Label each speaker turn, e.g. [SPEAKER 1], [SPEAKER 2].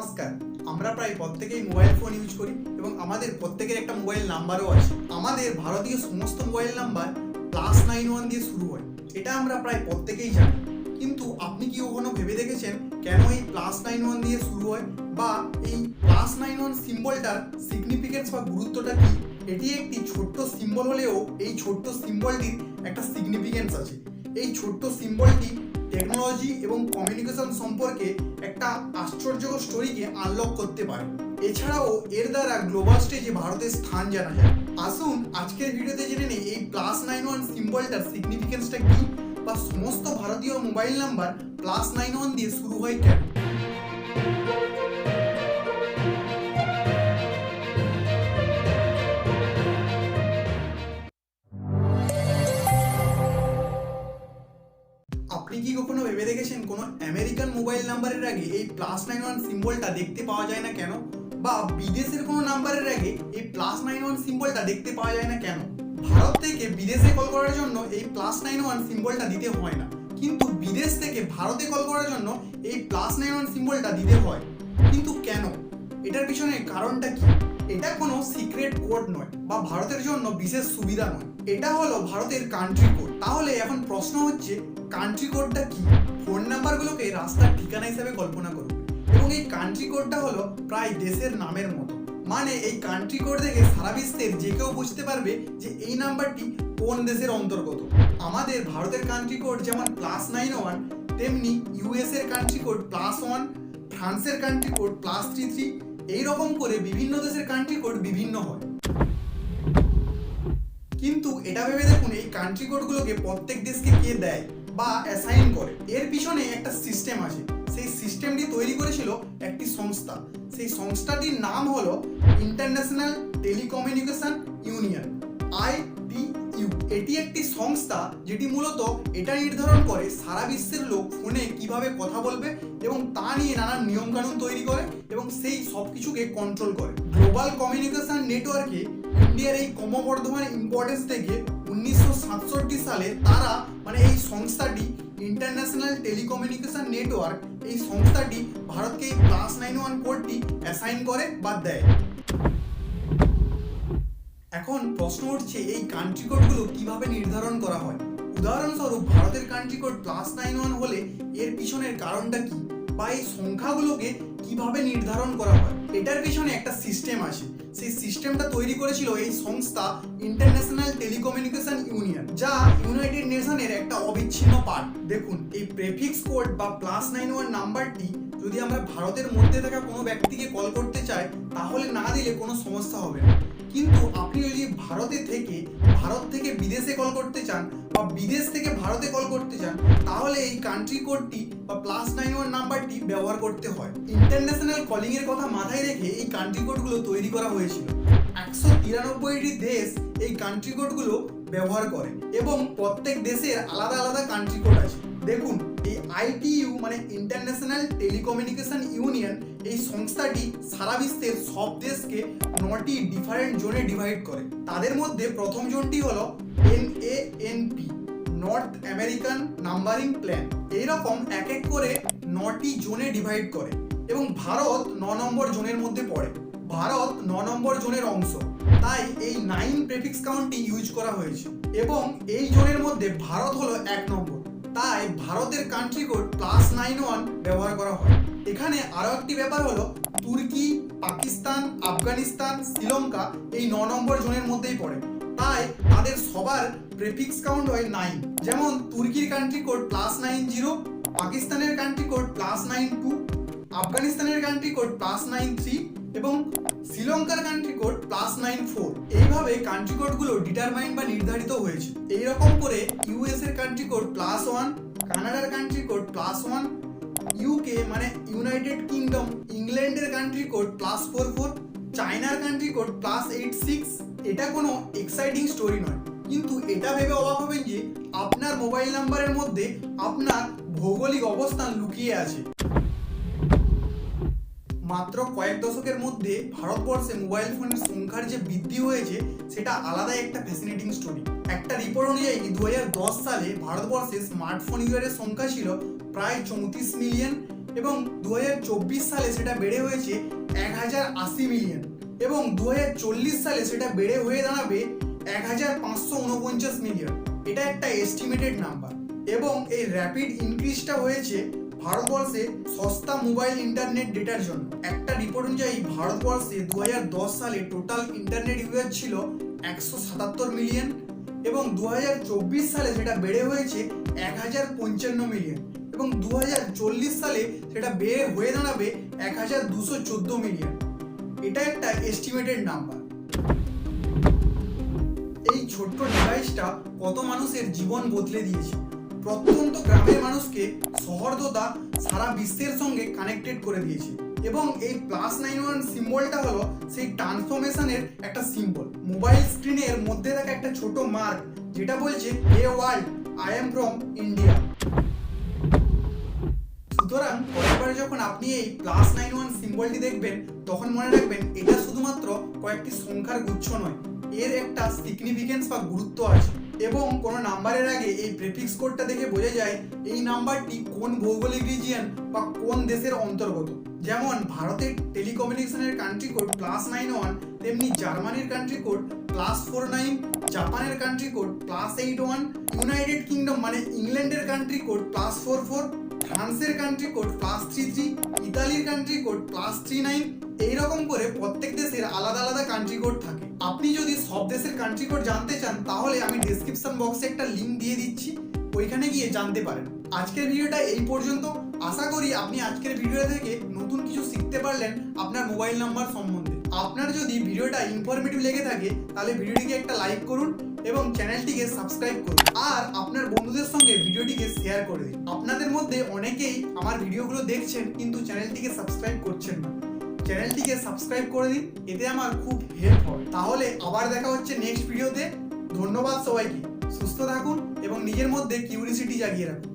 [SPEAKER 1] নমস্কার। আমরা প্রায় প্রত্যেকেই মোবাইল ফোন ইউজ করি এবং আমাদের প্রত্যেকের একটা মোবাইল নাম্বারও আছে। আমাদের ভারতীয় সমস্ত mobile number plus nine one দিয়ে শুরু হয়। এটা আমরা প্রায় প্রত্যেকেই জানি। কিন্তু আপনি কি কখনো ভেবে দেখেছেন কেন এই প্লাস নাইন ওয়ান দিয়ে শুরু হয় বা এই প্লাস নাইন ওয়ান সিম্বলটার সিগনিফিকেন্স বা গুরুত্বটা কি? এটি একটি ছোট্ট সিম্বল হলেও এই ছোট্ট সিম্বলটির একটা সিগনিফিকেন্স আছে। এই ছোট্ট সিম্বলটি টেকনোলজি এবং কমিউনিকেশন সম্পর্কে একটা আশ্চর্যকর স্টোরিকে আনলক করতে পারে। এছাড়াও এর দ্বারা গ্লোবাল স্টেজে ভারতের স্থান জানা যায়। আসুন আজকের ভিডিওতে জেনে নিই এই প্লাস নাইন ওয়ান সিম্বলটার সিগনিফিকেন্সটা কি বা সমস্ত ভারতীয় mobile number plus nine one দিয়ে শুরু হয় কেন? আপনি কি কখনো ভেবে দেখেছেন কোনো আমেরিকান মোবাইল নাম্বারের আগে এই প্লাস নাইন ওয়ান সিম্বলটা দেখতে পাওয়া যায় না কেন? বা বিদেশের কোনো নাম্বারের আগে এই প্লাস নাইন ওয়ান সিম্বলটা দেখতে পাওয়া যায় না কেন? ভারত থেকে বিদেশে কল করার জন্য এই প্লাস নাইন ওয়ান সিম্বলটা দিতে হয় না। কিন্তু বিদেশ থেকে ভারতে কল করার জন্য এই প্লাস নাইন ওয়ান সিম্বলটা দিতে হয়। কিন্তু কেন? এটার পিছনে কারণটা কি? এটা কোনো সিক্রেট কোড নয় বা ভারতের জন্য বিশেষ সুবিধা নয়। এটা হলো ভারতের কান্ট্রি কোড তাহলে এখন প্রশ্ন হচ্ছে কান্ট্রি কোডটা কি? ফোন নাম্বারগুলোকে রাস্তার ঠিকানা হিসেবে কল্পনা করুন। এবং এই কান্ট্রি কোডটা হলো প্রায় দেশের নামের মতো। মানে এই কান্ট্রি কোড দেখে সারা বিশ্বের যে কেউ বুঝতে পারবে যে এই নাম্বারটি কোন দেশের অন্তর্গত। আমাদের ভারতের কান্ট্রি কোড যেমন প্লাস নাইন ওয়ান তেমনি ইউএস এর কান্ট্রি কোড প্লাস ওয়ান ফ্রান্সের country code plus three three এইরকম করে বিভিন্ন দেশের কান্ট্রি কোড বিভিন্ন হয়। কিন্তু এটা ভেবে দেখুন, এই কান্ট্রি কোডগুলোকে প্রত্যেক দেশকে কে দেয় বা অ্যাসাইন করে? এর পিছনে একটা সিস্টেম আছে। সেই সিস্টেমটি তৈরি করেছিল একটি সংস্থা। সেই সংস্থাটির নাম হলো ইন্টারন্যাশনাল টেলিকমিউনিকেশন ইউনিয়ন আইটিইউ এটি একটি সংস্থা যেটি মূলত এটা নির্ধারণ করে সারা বিশ্বের লোক ফোনে কীভাবে কথা বলবে এবং তা নিয়ে নানান নিয়মকানুন তৈরি করে এবং সেই সব কিছুকে কন্ট্রোল করে। গ্লোবাল কমিউনিকেশন নেটওয়ার্কে ইন্ডিয়ার এই ক্রমবর্ধমান ইম্পর্টেন্স থেকে উনিশশো সাতষট্টি সালে তারা মানে এই সংস্থাটি ইন্টারন্যাশনাল টেলিকমিউনিকেশন নেটওয়ার্ক এই সংস্থাটি ভারতকে এই প্লাস নাইন ওয়ান কোডটি অ্যাসাইন করে বা দেয়। এখন প্রশ্ন উঠছে, এই কান্ট্রি কোডগুলো কীভাবে নির্ধারণ করা হয়? উদাহরণস্বরূপ, ভারতের country code plus nine one হলে এর পিছনের কারণটা কি? বা এই সংখ্যাগুলোকে কীভাবে নির্ধারণ করা হয়, এটার পিছনে একটা সিস্টেম আছে। সেই সিস্টেমটা তৈরি করেছিল এই সংস্থা ইন্টারন্যাশনাল টেলিকমিউনিকেশন ইউনিয়ন যা ইউনাইটেড নেশনের একটা অবিচ্ছিন্ন পার্ট দেখুন, এই প্রেফিক্স কোড বা প্লাস নাইন ওয়ান নাম্বারটি যদি আমরা ভারতের মধ্যে থাকা কোনো ব্যক্তিকে কল করতে চাই, তাহলে না দিলে কোনো সমস্যা হবে না। কিন্তু আপনি যদি ভারতে থেকে, ভারত থেকে বিদেশে কল করতে চান বা বিদেশ থেকে ভারতে কল করতে চান, তাহলে এই কান্ট্রি কোডটি বা প্লাস নাইন ওয়ান নাম্বারটি ব্যবহার করতে হয়। ইন্টারন্যাশনাল কলিংয়ের কথা মাথায় রেখে এই কান্ট্রি কোডগুলো তৈরি করা হয়েছিল। একশো তিরানব্বইটি দেশ এই কান্ট্রি কোডগুলো ব্যবহার করে এবং প্রত্যেক দেশের আলাদা আলাদা কান্ট্রি কোড আছে। দেখুন আইটিইউ মানে ইন্টারন্যাশনাল টেলিকমিউনিকেশন ইউনিয়ন এই সংস্থাটি সারা বিশ্বের সব দেশকে নটি ডিফারেন্ট জোনে ডিভাইড করে। তাদের মধ্যে প্রথম জোনটি হলো N A N P North American numbering plan এইরকম এক এক করে নটি জোনে ডিভাইড করে এবং ভারত ন নম্বর জোনের মধ্যে পড়ে। ভারত ন নম্বর জোনের অংশ। তাই এই নাইন প্রেফিক্স কাউন্টটি ইউজ করা হয়েছে। এবং এই জোনের মধ্যে ভারত হলো এক নম্বর। ভারতের country code plus nine one ব্যবহার করা হয়। এখানে আরও একটি ব্যাপার হলো, তুর্কি, পাকিস্তান, আফগানিস্তান, শ্রীলঙ্কা এই ন নম্বর জোনের মধ্যেই পড়ে। তাই তাদের সবার প্রেফিক্স কাউন্ট হয় নাইন যেমন তুর্কির country code plus nine zero পাকিস্তানের country code plus nine two আফগানিস্তানের country code plus nine three এবং শ্রীলঙ্কার country code plus nine four এইভাবে কান্ট্রি কোডগুলো ডিটারমাইন বা নির্ধারিত হয়েছে। এইরকম করে ইউএস এর কান্ট্রি কোড প্লাস ওয়ান কানাডার country code plus one UK মানে ইউনাইটেড কিংডম ইংল্যান্ডের country code plus four four চায়নার country code plus eight six এটা কোনো এক্সাইটিং স্টোরি নয়। কিন্তু এটা ভেবে অবাক হবেন যে আপনার মোবাইল নাম্বারের মধ্যে আপনার ভৌগোলিক অবস্থান লুকিয়ে আছে। মাত্র কয়েক দশকের মধ্যে ভারতবর্ষে মোবাইল ফোনের সংখ্যার যে বৃদ্ধি হয়েছে, সেটা আলাদাই একটা ফ্যাসিনেটিং স্টোরি একটা রিপোর্ট অনুযায়ী দু হাজার দশ সালে ভারতবর্ষে স্মার্টফোন ইউজারের সংখ্যা ছিল প্রায় চৌত্রিশ মিলিয়ন এবং দু হাজার চব্বিশ সালে সেটা বেড়ে হয়েছে এক হাজার আশি মিলিয়ন এবং দু হাজার চল্লিশ সালে সেটা বেড়ে হয়ে দাঁড়াবে এক হাজার পাঁচশো উনপঞ্চাশ মিলিয়ন এটা একটা এস্টিমেটেড নাম্বার এবং এই র্যাপিড ইনক্রিজটা হয়েছে ভারতবর্ষে সস্তা মোবাইল ইন্টারনেট ডেটার জন্য। একটা রিপোর্ট অনুযায়ী, ভারতবর্ষে দু সালে টোটাল ইন্টারনেট ইউজার ছিল একশো সাতাত্তর মিলিয়ন এবং দু হাজার চল্লিশ সালে সেটা বেড়ে হয়েছে এক হাজার পঞ্চান্ন মিলিয়ন এবং দু সালে সেটা বেড়ে হয়ে দাঁড়াবে এক হাজার দুশো চোদ্দ মিলিয়ন এটা একটা এস্টিমেটেড নাম্বার এই ছোট্ট ডিভাইসটা কত মানুষের জীবন বদলে দিয়েছে? প্রত্যন্ত গ্রামের মানুষকে সহর্দতা সারা বিশ্বের সঙ্গে কানেক্টেড করে দিয়েছে। এবং এই প্লাস নাইন ওয়ান সিম্বলটা হলো সেই ট্রান্সফরমেশনের একটা সিম্বল মোবাইল স্ক্রিনের মধ্যে থাকা একটা ছোট মার্ক যেটা বলছে hey world I am from India সুতরাং পরেরবার যখন আপনি এই প্লাস নাইন ওয়ান সিম্বলটি দেখবেন, তখন মনে রাখবেন এটা শুধুমাত্র কয়েকটি সংখ্যার গুচ্ছ নয়, এর একটা সিগনিফিকেন্স বা গুরুত্ব আছে। এবং কোনো নাম্বারের আগে এই প্রেফিক্স কোডটা দেখে বোঝা যায় এই নাম্বারটি কোন ভৌগোলিক রিজিয়ন বা কোন দেশের অন্তর্গত। যেমন ভারতের টেলিকমিউনিকেশনের country code plus nine one তেমনি জার্মানির country code plus four nine জাপানের country code plus eight one United Kingdom মানে ইংল্যান্ডের country code plus four four ফ্রান্সের country code plus three three ইতালির country code plus three nine এইরকম করে প্রত্যেক দেশের আলাদা আলাদা কান্ট্রি কোড থাকে। আপনি যদি সব দেশের কান্ট্রি কোড জানতে চান, তাহলে আমি ডেসক্রিপশন বক্সে একটা লিঙ্ক দিয়ে দিচ্ছি। ওইখানে গিয়ে জানতে পারেন। আজকের ভিডিওটা এই পর্যন্ত। আশা করি আপনি আজকের ভিডিও থেকে নতুন কিছু শিখতে পারলেন আপনার মোবাইল নাম্বার সম্বন্ধে। আপনার যদি ভিডিওটা ইনফরমেটিভ লেগে থাকে, তাহলে ভিডিওটিকে একটা লাইক করুন এবং চ্যানেলটিকে সাবস্ক্রাইব করুন। আর আপনার বন্ধুদের সঙ্গে ভিডিওটিকে শেয়ার করে দিন। আপনাদের মধ্যে অনেকেই আমার ভিডিওগুলো দেখছেন, কিন্তু চ্যানেলটিকে সাবস্ক্রাইব করছেন না। চ্যানেলটিকে সাবস্ক্রাইব করে দিন, এতে আমার খুব হেল্প হবে। তাহলে আবার দেখা হচ্ছে নেক্সট ভিডিওতে ধন্যবাদ সবাইকে। সুস্থ থাকুন এবং নিজের মধ্যে কিউরিসিটি জাগিয়ে রাখুন।